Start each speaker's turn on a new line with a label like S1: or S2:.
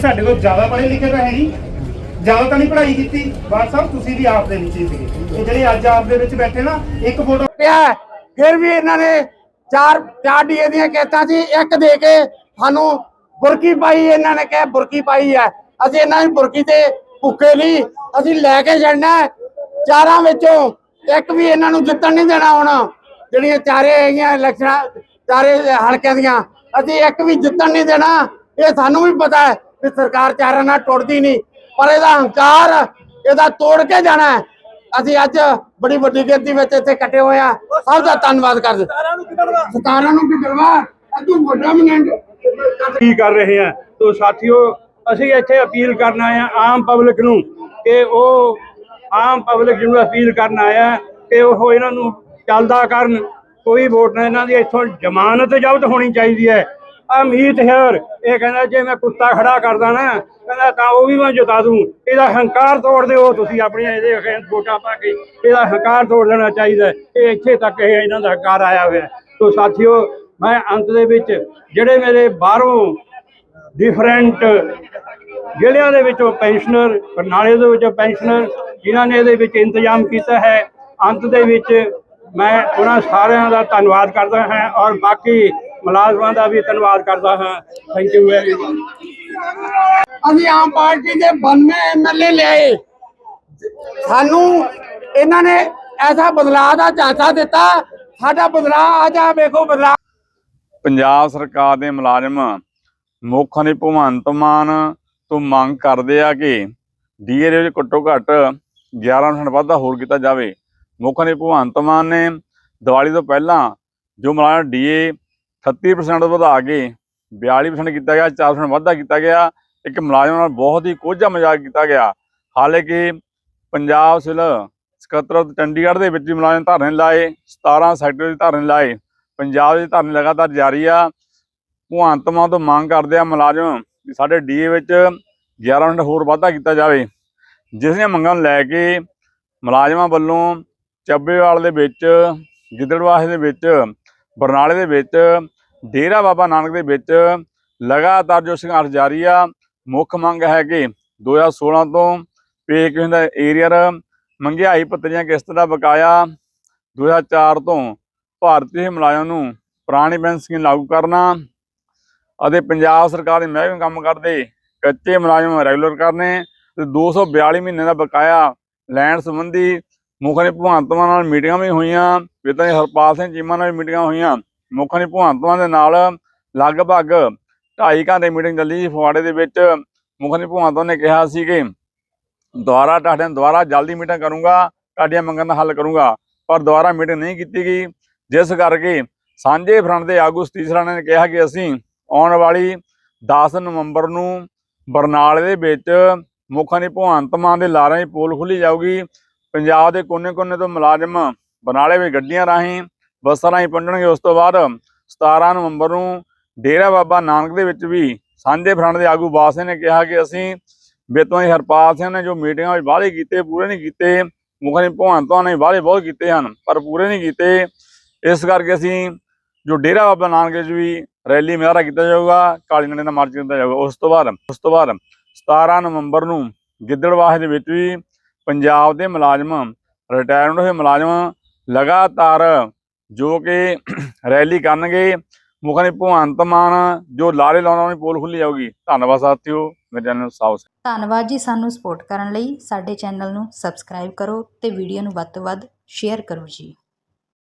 S1: ਸਾਡੇ ਕੋਲ ਜ਼ਿਆਦਾ ਪੜ੍ਹੇ ਲਿਖੇ ਤਾਂ ਹੈ ਨਹੀਂ। ਜ਼ਿਆਦਾ ਤਾਂ ਨਹੀਂ ਪੜ੍ਹਾਈ ਕੀਤੀ। ਬਾਦ ਸਾਹਿਬ, ਤੁਸੀਂ ਵੀ ਆਪ ਦੇ ਨੀਚੇ ਸੀਗੇ। ਇਹ ਜਿਹੜੇ ਅੱਜ ਆਪ ਦੇ ਵਿੱਚ ਬੈਠੇ ਨਾ, ਇੱਕ ਫੋਟੋ
S2: ਪਿਆ ਹੈ। ਫਿਰ ਵੀ ਇਹਨਾਂ ਨੇ ਚਾਰ ਚਾਰ ਡੀਏ ਦੀਆਂ ਕਿਸ਼ਤਾਂ ਸੀ। ਇੱਕ ਦੇ ਕੇ ਸਾਨੂੰ ਬੁਰਕੀ ਪਾਈ, ਇਹਨਾਂ ਨੇ ਕਿਹਾ ਬੁਰਕੀ ਪਾਈ ਹੈ। ਅਸੀਂ ਇਹਨਾਂ ਦੀ ਬੁਰਕੀ ਤੇ ਭੁੱਖੇ ਨਹੀਂ। ਅਸੀਂ ਲੈ ਕੇ ਜਾਣਾ ਹੈ। ਚਾਰਾਂ ਵਿੱਚੋਂ ਇੱਕ ਵੀ ਇਹਨਾਂ ਨੂੰ ਜਿੱਤਣ ਨਹੀਂ ਦੇਣਾ ਹੁਣ। ਜਿਹੜੀਆਂ ਚਾਰੇ ਹੈਗੀਆਂ ਇਲੈਕਸ਼ਨਾਂ, ਚਾਰੇ ਹਲਕਿਆਂ ਦੀਆਂ। ਅਸੀਂ ਇੱਕ ਵੀ ਜਿੱਤਣ ਨਹੀਂ ਦੇਣਾ। ਇਹ ਸਾਨੂੰ ਵੀ ਪਤਾ ਹੈ। ਕਿ ਸਰਕਾਰ ਚਾਰਾਂ ਨਾਲ ਟੁੱਟਦੀ ਨਹੀਂ ਪਰ ਇਹਦਾ ਹੰਕਾਰ ਇਹਦਾ ਤੋੜ ਕੇ ਜਾਣਾ ਹੈ। ਅਸੀਂ ਅੱਜ ਬੜੀ ਵੱਡੀ ਗਿਣਤੀ ਵਿੱਚ ਇੱਥੇ ਇਕੱਠੇ ਹੋਏ ਆ ਸਭ ਦਾ ਧੰਨਵਾਦ ਕਰਦੇ ਸਤਾਰਾਂ ਨੂੰ ਕਿਦਰਵਾ ਤੂੰ ਵੱਡਾ ਮਨੈਂਡ
S3: ਕੀ ਕਰ ਰਹੇ ਆ ਤੋ ਸਾਥੀਓ ਅਸੀਂ ਇੱਥੇ ਅਪੀਲ ਕਰਨ ਆਏ ਆ ਆਮ ਪਬਲਿਕ ਨੂੰ ਕਿ ਉਹ ਆਮ ਪਬਲਿਕ ਨੂੰ ਅਪੀਲ ਕਰਨ ਆਇਆ ਕਿ ਉਹ ਇਹਨਾਂ ਨੂੰ ਚੱਲਦਾ ਕਰਨ। ਕੋਈ ਵੋਟ ਨਾ ਇਹਨਾਂ ਦੀ ਇੱਥੋਂ ਜ਼ਮਾਨਤ ਜ਼ਬਤ ਹੋਣੀ ਚਾਹੀਦੀ ਹੈ। ਅਮੀਤ ਹੈਰ ਇਹ ਕਹਿੰਦਾ ਜੇ ਮੈਂ ਕੁੱਤਾ ਖੜਾ ਕਰਦਾ ਨਾ, ਕਹਿੰਦਾ ਤਾਂ ਉਹ ਵੀ ਮੈਂ ਜਿਤਾ ਦੂੰ। ਇਹਦਾ ਹੰਕਾਰ ਤੋੜ ਦਿਓ ਤੁਸੀਂ ਆਪਣੀਆਂ ਇਹਦੇ ਵੋਟਾਂ ਪਾ ਕੇ। ਇਹਦਾ ਹੰਕਾਰ ਤੋੜ ਲੈਣਾ ਚਾਹੀਦਾ। ਇਹ ਇੱਥੇ ਤੱਕ ਇਹ ਇਹਨਾਂ ਦਾ ਹੰਕਾਰ ਆਇਆ ਹੋਇਆ। ਸੋ ਸਾਥੀਓ, ਮੈਂ ਅੰਤ ਦੇ ਵਿੱਚ ਜਿਹੜੇ ਮੇਰੇ ਬਾਹਰੋਂ ਡਿਫਰੈਂਟ ਜ਼ਿਲ੍ਹਿਆਂ ਦੇ ਵਿੱਚੋਂ ਪੈਨਸ਼ਨਰ ਬਰਨਾਲੇ ਦੇ ਵਿੱਚੋਂ ਪੈਨਸ਼ਨਰ ਜਿਨ੍ਹਾਂ ਨੇ ਇਹਦੇ ਵਿੱਚ ਇੰਤਜ਼ਾਮ ਕੀਤਾ ਹੈ, ਅੰਤ ਦੇ ਵਿੱਚ ਮੈਂ ਉਹਨਾਂ ਸਾਰਿਆਂ ਦਾ ਧੰਨਵਾਦ ਕਰਦਾ ਹਾਂ ਔਰ ਬਾਕੀ ਮੁਲਾਜ਼ਮਾਂ ਦਾ ਵੀ ਧੰਨਵਾਦ ਕਰਦਾ ਹਾਂ। ਥੈਂਕ ਯੂ ਵੈਰੀ ਮਚ
S2: ਅਸੀਂ ਆਮ ਪਾਰਟੀ ਦੇ 92 ਐਮਐਲਏ ਲਿਆਏ ਸਾਨੂੰ ਇਹਨਾਂ ਨੇ ਐਸਾ ਬਦਲਾਅ ਦਾ ਝਾਂਸਾ ਦਿੱਤਾ। ਸਾਡਾ ਬਦਲਾਅ ਆ ਜਾ ਵੇਖੋ ਬਦਲਾਅ।
S4: ਪੰਜਾਬ ਸਰਕਾਰ ਦੇ ਮੁਲਾਜ਼ਮ ਮੁੱਖ ਨੇ ਭਗਵੰਤ ਮਾਨ ਤੋਂ ਮੰਗ ਕਰਦੇ ਆ ਕਿ ਡੀਏ ਦੇ ਵਿੱਚ ਘੱਟੋ ਘੱਟ 11% ਵਾਧਾ ਹੋਰ ਕੀਤਾ ਜਾਵੇ। ਮੁੱਖ ਨੇ ਭਗਵੰਤ ਮਾਨ ਨੇ ਦੀਵਾਲੀ ਤੋਂ ਪਹਿਲਾਂ ਜੋ ਮੁਲਾਜ਼ਮ ਡੀਏ 38% ਵਧਾ ਕੇ 42% ਕੀਤਾ ਗਿਆ 4% ਵਾਧਾ ਕੀਤਾ ਗਿਆ। ਇੱਕ ਮੁਲਾਜ਼ਮ ਨਾਲ ਬਹੁਤ ਹੀ ਕੋਝਾ ਮਜ਼ਾਕ ਕੀਤਾ ਗਿਆ। ਹਾਲਾਂਕਿ ਪੰਜਾਬ ਸਿਵਲ ਸਕੱਤਰ ਚੰਡੀਗੜ੍ਹ ਦੇ ਵਿੱਚ ਵੀ ਮੁਲਾਜ਼ਮ ਧਰਨੇ ਲਾਏ 17 ਸੈਕਟਰ ਦੇ ਧਰਨੇ ਲਾਏ। ਪੰਜਾਬ ਦੇ ਧਰਨੇ ਲਗਾਤਾਰ ਜਾਰੀ ਆ। ਭਗਵੰਤ ਮਾਨ ਤੋਂ ਮੰਗ ਕਰਦੇ ਆ ਮੁਲਾਜ਼ਮ ਵੀ ਸਾਡੇ ਡੀਏ ਵਿੱਚ 11% ਹੋਰ ਵਾਧਾ ਕੀਤਾ ਜਾਵੇ। ਜਿਸ ਦੀਆਂ ਮੰਗਾਂ ਨੂੰ ਲੈ ਕੇ ਮੁਲਾਜ਼ਮਾਂ ਵੱਲੋਂ ਚੱਬੇਵਾਲ ਦੇ ਵਿੱਚ, ਗਿੱਦੜਵਾਹੇ ਦੇ ਵਿੱਚ, ਬਰਨਾਲੇ ਦੇ ਵਿੱਚ ਡੇਰਾ ਬਾਬਾ ਨਾਨਕ ਦੇ ਵਿੱਚ ਲਗਾਤਾਰ ਜੋ ਸੰਘਰਸ਼ ਜਾਰੀ ਆ, ਮੁੱਖ ਮੰਗ ਹੈ ਕਿ 2016 ਤੋਂ ਪੇ ਕਿਉਂ ਦਾ ਏਰੀਅਰ ਮੰਗਿਆਈ ਪੱਤਰੀਆਂ ਕਿਸ਼ਤ ਦਾ ਬਕਾਇਆ 2004 ਤੋਂ ਭਾਰਤੀ ਮੁਲਾਜ਼ਮ ਨੂੰ ਪੁਰਾਣੀ ਪੈਨਸ਼ਨ ਲਾਗੂ ਕਰਨਾ ਅਤੇ ਪੰਜਾਬ ਸਰਕਾਰ ਦੇ ਮਹਿਕਮੇ ਕੰਮ ਕਰਦੇ ਕੱਚੇ ਮੁਲਾਜ਼ਮ ਰੈਗੂਲਰ ਕਰਨੇ ਤੇ 242 ਮਹੀਨੇ ਦਾ ਬਕਾਇਆ ਲੈਣ ਸੰਬੰਧੀ ਮੁੱਖ ਨੇ ਭਗਵੰਤ ਮਾਨ ਨਾਲ ਮੀਟਿੰਗਾਂ ਵੀ ਹੋਈਆਂ, ਪਿਤਾ ਜੀ ਹਰਪਾਲ ਸਿੰਘ ਚੀਮਾ ਨਾਲ ਵੀ ਮੀਟਿੰਗਾਂ ਹੋਈਆਂ। ਮੁੱਖ ਨੇ ਭਗਵੰਤ ਮਾਨ ਦੇ ਨਾਲ ਲਗਭਗ 2.5 ਘੰਟੇ ਮੀਟਿੰਗ ਚੱਲੀ ਸੀ ਫਗਵਾੜੇ ਦੇ ਵਿੱਚ। ਮੁੱਖ ਨੇ ਭਗਵੰਤ ਮਾਨ ਨੇ ਕਿਹਾ ਸੀ ਕਿ ਦੁਬਾਰਾ ਤੁਹਾਡੇ ਨਾਲ ਦੁਬਾਰਾ ਜਲਦੀ ਮੀਟਿੰਗ ਕਰੂੰਗਾ, ਤੁਹਾਡੀਆਂ ਮੰਗਾਂ ਦਾ ਹੱਲ ਕਰੂੰਗਾ, ਪਰ ਦੁਬਾਰਾ ਮੀਟਿੰਗ ਨਹੀਂ ਕੀਤੀ ਗਈ। ਜਿਸ ਕਰਕੇ ਸਾਂਝੇ ਫਰੰਟ ਦੇ ਆਗੂ ਸਤੀਸ਼ ਰਾਣਾ ਨੇ ਕਿਹਾ ਕਿ ਅਸੀਂ ਆਉਣ ਵਾਲੀ 10 ਨਵੰਬਰ ਨੂੰ ਬਰਨਾਲੇ ਦੇ ਵਿੱਚ ਮੁੱਖਾਂ ਦੀ ਭਗਵੰਤ ਮਾਨ ਦੇ ਲਾਰਾਂ ਦੀ ਪੋਲ ਖੁੱਲੀ ਜਾਊਗੀ। ਪੰਜਾਬ ਦੇ ਕੋਨੇ-ਕੋਨੇ ਤੋਂ ਮੁਲਾਜ਼ਮ ਬਰਨਾਲੇ ਵਿੱਚ ਗੱਡੀਆਂ ਰਾਹੀਂ ਬੱਸਾਂ ਰਾਹੀਂ ਪਹੁੰਚਣਗੇ। ਉਸ ਤੋਂ ਬਾਅਦ 17 ਨਵੰਬਰ ਨੂੰ ਡੇਰਾ ਬਾਬਾ ਨਾਨਕ ਦੇ ਵਿੱਚ ਵੀ ਸਾਂਝੇ ਫਰੰਟ ਦੇ ਆਗੂ ਬਾਸੇ ਨੇ ਕਿਹਾ ਕਿ ਅਸੀਂ ਬੇਤੋਂ ਹੀ ਹਰਪਾਲ ਸਿੰਘ ਨੇ ਜੋ ਮੀਟਿੰਗਾਂ ਵਿੱਚ ਵਾਅਦੇ ਕੀਤੇ, ਪੂਰੇ ਨਹੀਂ ਕੀਤੇ, ਮੁੱਖ ਨੇ, ਭਗਵੰਤਾਂ ਨੇ ਵਾਅਦੇ ਬਹੁਤ ਕੀਤੇ ਹਨ, ਪਰ ਪੂਰੇ ਨਹੀਂ ਕੀਤੇ। ਇਸ ਕਰਕੇ ਅਸੀਂ ਜੋ ਡੇਰਾ ਬਾਬਾ ਨਾਨਕ ਵਿੱਚ ਵੀ ਰੈਲੀ ਮੇਰਾ ਕੀਤਾ ਜਾਊਗਾ, ਕਾਲੀ ਨੰਡੇ ਦਾ ਮਾਰਚ ਕੀਤਾ ਜਾਊਗਾ। ਉਸ ਤੋਂ ਬਾਅਦ, ਉਸ ਤੋਂ ਬਾਅਦ 17 ਨਵੰਬਰ ਨੂੰ ਗਿੱਦੜਵਾਹੇ ਦੇ ਵਿੱਚ ਵੀ ਪੰਜਾਬ ਦੇ ਮੁਲਾਜ਼ਮ, ਰਿਟਾਇਰਡ ਹੋਏ ਮੁਲਾਜ਼ਮ ਲਗਾਤਾਰ ਜੋ ਕਿ ਰੈਲੀ ਕਰਨਗੇ, ਮੁੱਖ ਨੇ ਭਗਵੰਤ ਮਾਨ, ਜੋ ਲਾਰੇ ਲਾਉਣਾ ਉਹਨੀ ਪੋਲ ਖੁੱਲੀ ਜਾਊਗੀ। ਧੰਨਵਾਦ ਸਾਥੀਓ, ਮੇਰੇ ਚੈਨਲ ਨੂੰ ਸਾਊਸ
S5: ਧੰਨਵਾਦ ਜੀ ਸਾਨੂੰ ਸਪੋਰਟ ਕਰਨ ਲਈ। ਸਾਡੇ ਚੈਨਲ ਨੂੰ ਸਬਸਕ੍ਰਾਈਬ ਕਰੋ ਤੇ ਵੀਡੀਓ ਨੂੰ ਵੱਧ ਤੋਂ ਵੱਧ ਸ਼ੇਅਰ ਕਰੋ ਜੀ।